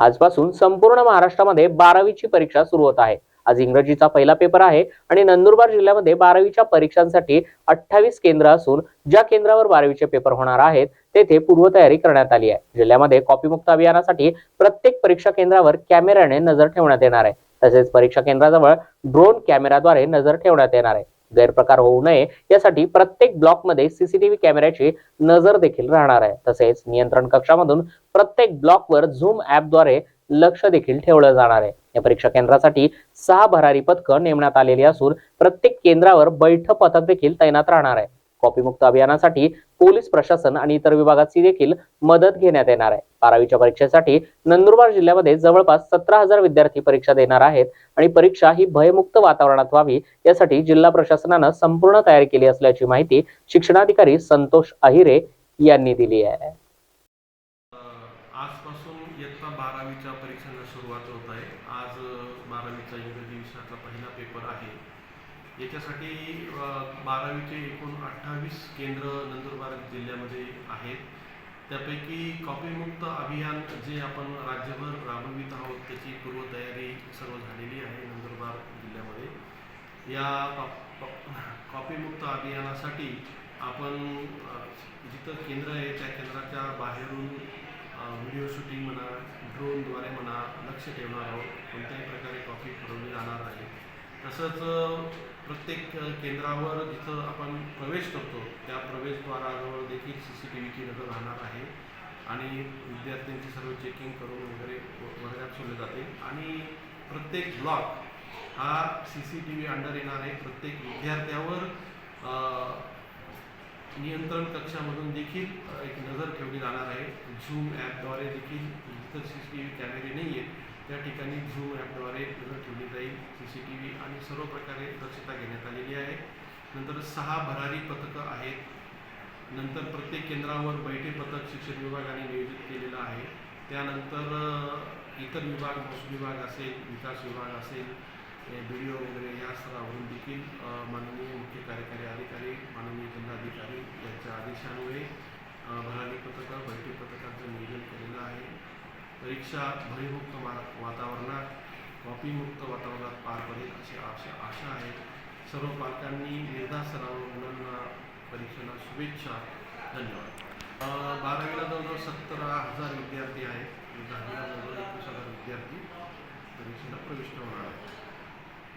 आजपासून संपूर्ण महाराष्ट्रामध्ये बारावीची परीक्षा सुरू होत आहे. आज इंग्रजीचा पहिला पेपर आहे आणि नंदुरबार जिल्ह्यामध्ये बारावीच्या परीक्षांसाठी अठ्ठावीस केंद्र असून ज्या केंद्रावर बारावीचे पेपर होणार आहेत तेथे पूर्वतयारी करण्यात आली आहे. जिल्ह्यामध्ये कॉपीमुक्त अभियानासाठी प्रत्येक परीक्षा केंद्रावर कॅमेऱ्याने नजर ठेवण्यात येणार आहे. तसेच परीक्षा केंद्राजवळ ड्रोन कॅमेराद्वारे नजर ठेवण्यात येणार आहे. गैरप्रकार होऊ नये. यासाठी प्रत्येक ब्लॉकमध्ये सीसीटीव्ही कॅमेऱ्याची नजर देखील राहणार आहे. तसेच नियंत्रण कक्षामधून प्रत्येक ब्लॉकवर झूम ॲपद्वारे लक्ष देखील ठेवलं जाणार आहे. या परीक्षा केंद्रासाठी सहा भरारी पथकं नेमण्यात आलेली असून प्रत्येक केंद्रावर बैठ पथक देखील तैनात राहणार आहे. कॉपीमुक्त अभियानासाठी पोलीस प्रशासन आणि इतर विभागाची देखील मदत घेण्यात येणार आहे. बारावीच्या परीक्षेसाठी नंदुरबार जिल्ह्यामध्ये जवळपास सतरा हजार विद्यार्थी परीक्षा देणार आहेत आणि परीक्षा ही भयमुक्त वातावरणात व्हावी यासाठी जिल्हा प्रशासनानं संपूर्ण तयारी केली असल्याची माहिती शिक्षणाधिकारी संतोष अहिरे यांनी दिली आहे. आजपासून इयत्ता बारावीच्या परीक्षांना सुरुवात होत आहे. आज बारावीचा इंग्रजी विषयातला पहिला पेपर आहे. याच्यासाठी बारावीचे एकूण अठ्ठावीस केंद्र नंदुरबार जिल्ह्यामध्ये आहेत. त्यापैकी कॉपीमुक्त अभियान जे आपण राज्यभर राबवित आहोत त्याची पूर्वतयारी सर्व झालेली आहे नंदुरबार जिल्ह्यामध्ये. या कॉपीमुक्त अभियानासाठी आपण जिथं केंद्र आहे त्या केंद्राच्या बाहेरून व्हिडिओ शूटिंग म्हणा ड्रोनद्वारे म्हणा लक्ष ठेवणार आहोत. कोणत्याही प्रकारे कॉपी फिरवली जाणार आहे तसंच प्रत्येक केंद्रावर जिथं आपण प्रवेश करतो त्या प्रवेशद्वाराजवळ देखील सी सी टी व्हीची नजर राहणार आहे. आणि विद्यार्थ्यांची सर्व चेकिंग करून वगैरे वर्गात सोडले जाते. आणि प्रत्येक ब्लॉक हा C C T V under येणार आहे. प्रत्येक विद्यार्थ्यावर नियंत्रण कक्षामधून देखील एक नजर ठेवली जाणार आहे. झूम ॲपद्वारे देखील जिथं सी सी टी व्ही कॅमेरे नाही आहेत त्या ठिकाणी झूम ॲपद्वारे नजर ठेवली जाईल सी सी टी व्ही आणि सर्व प्रकारे दक्षता घेण्यात आलेली आहे. नंतर सहा भरारी पथकं आहेत. नंतर प्रत्येक केंद्रावर बैठे पथक शिक्षण विभागाने नियोजित केलेलं आहे. त्यानंतर इतर विभाग महसूल विभाग असेल विकास विभाग असेल बी डी ओ वगैरे या स्तरावरून देखील माननीय मुख्य कार्यकारी अधिकारी माननीय जिल्हाधिकारी यांच्या आदेशान्वये भरारी पथकं बैठे पथकांचं नियोजन केलेलं आहे. परीक्षा भयमुक्त वा वातावरणात कॉपीमुक्त वातावरणात पार पडेल अशी आशा आशा आहे. सर्व पालकांनी निर्धार सराव मुलांना परीक्षेला शुभेच्छा. धन्यवाद. बारावीला जवळजवळ सतरा हजार विद्यार्थी आहेत.